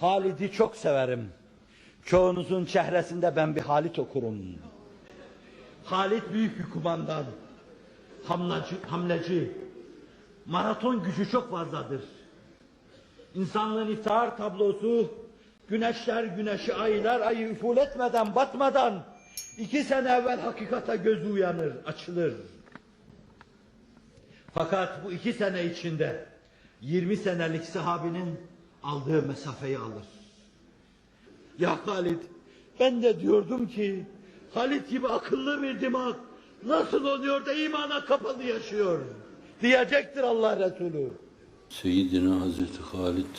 Halid'i çok severim. Çoğunuzun çehresinde ben bir Halit okurum. Halit büyük bir kumandan. Hamlacı, hamleci. Maraton gücü çok fazladır. İnsanlığın iftihar tablosu, güneşler güneşi, aylar ayı üful etmeden, batmadan, iki sene evvel hakikate gözü uyanır, açılır. Fakat bu iki sene içinde 20 senelik sahabinin aldığı mesafeyi alır. Ya Halid, ben de diyordum ki Halid gibi akıllı bir dimak nasıl oluyor da imana kapalı yaşıyor? Diyecektir Allah Resulü. Seyyidina Hazreti Halid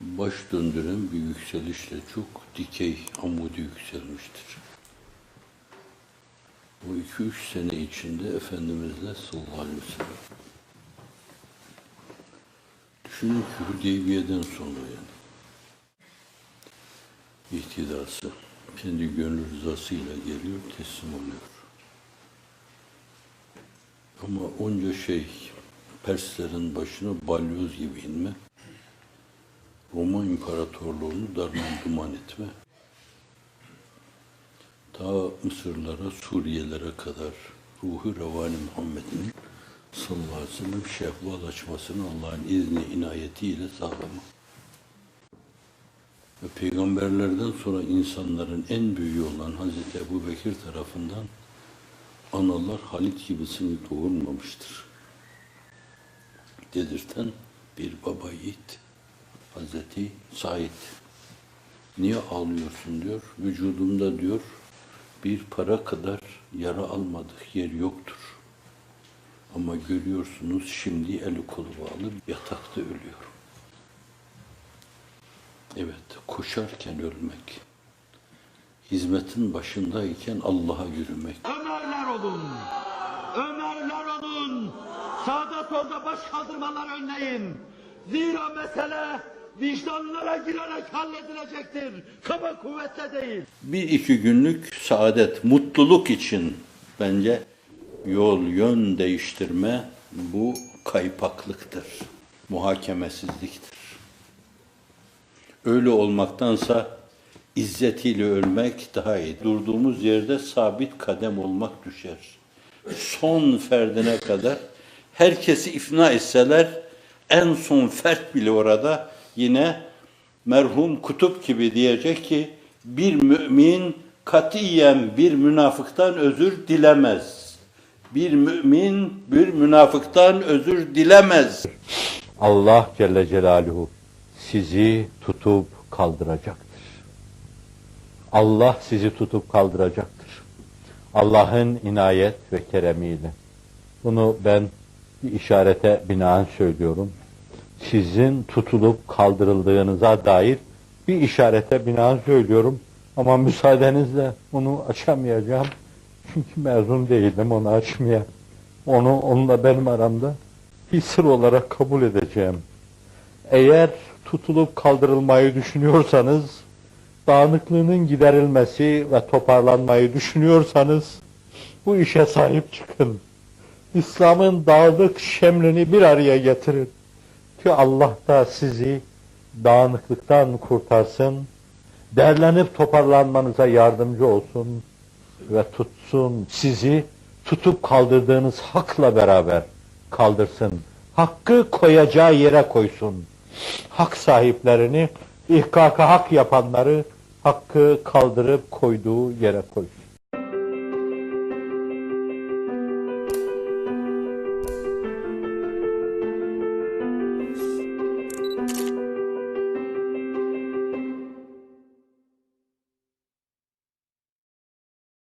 baş döndüren bir yükselişle çok dikey amudi yükselmiştir. O iki üç sene içinde Efendimizle sallallahu aleyhi ve sellem. Düşünün ki Hudeybiye'den sonra yani. ihtidası kendi gönül rızasıyla geliyor, teslim oluyor. Ama onca şey, Perslerin başına balyoz gibi inme, Roma İmparatorluğunu darman duman etme, ta Mısırlara, Suriyelere kadar ruhu revani Muhammed'in sellem şehval açmasını Allah'ın izni, inayetiyle sağlama. Ve peygamberlerden sonra insanların en büyüğü olan Hazreti Ebu Bekir tarafından analar Halit gibisini doğurmamıştır. Dedirten bir baba yiğit Hazreti Said. Niye ağlıyorsun diyor. Vücudumda diyor bir para kadar yara almadık yer yoktur. Ama görüyorsunuz şimdi eli kolu bağlı yatakta ölüyor. Evet, koşarken ölmek. Hizmetin başındayken Allah'a yürümek. Ömerler olun. Ömerler olun. Sağda solda baş kaldırmalar önleyin. Zira mesele vicdanlara girerek halledilecektir. Kaba kuvvette değil. Bir iki günlük saadet, mutluluk için bence yol, yön değiştirme bu kaypaklıktır. Muhakemesizliktir. Öyle olmaktansa izzetiyle ölmek daha iyi. Durduğumuz yerde sabit kadem olmak düşer. Son ferdine kadar herkesi ifna etseler en son fert bile orada yine merhum kutup gibi diyecek ki bir mümin katiyen bir münafıktan özür dilemez. Bir mümin bir münafıktan özür dilemez. Allah Celle Celaluhu sizi tutup kaldıracaktır. Allah sizi tutup kaldıracaktır. Allah'ın inayet ve keremiyle. Bunu ben bir işarete binaen söylüyorum. Sizin tutulup kaldırıldığınıza dair bir işarete binaen söylüyorum. Ama müsaadenizle onu açamayacağım. Çünkü mezun değilim onu açmaya. Onu onunla benim aramda bir sır olarak kabul edeceğim. Eğer tutulup kaldırılmayı düşünüyorsanız, dağınıklığının giderilmesi ve toparlanmayı düşünüyorsanız, bu işe sahip çıkın. İslam'ın dağlık şemlini bir araya getirin. Ki Allah da sizi dağınıklıktan kurtarsın, derlenip toparlanmanıza yardımcı olsun ve tutsun sizi tutup kaldırdığınız hakla beraber kaldırsın. Hakkı koyacağı yere koysun. Hak sahiplerini, ihkaka hak yapanları hakkı kaldırıp koyduğu yere koysun.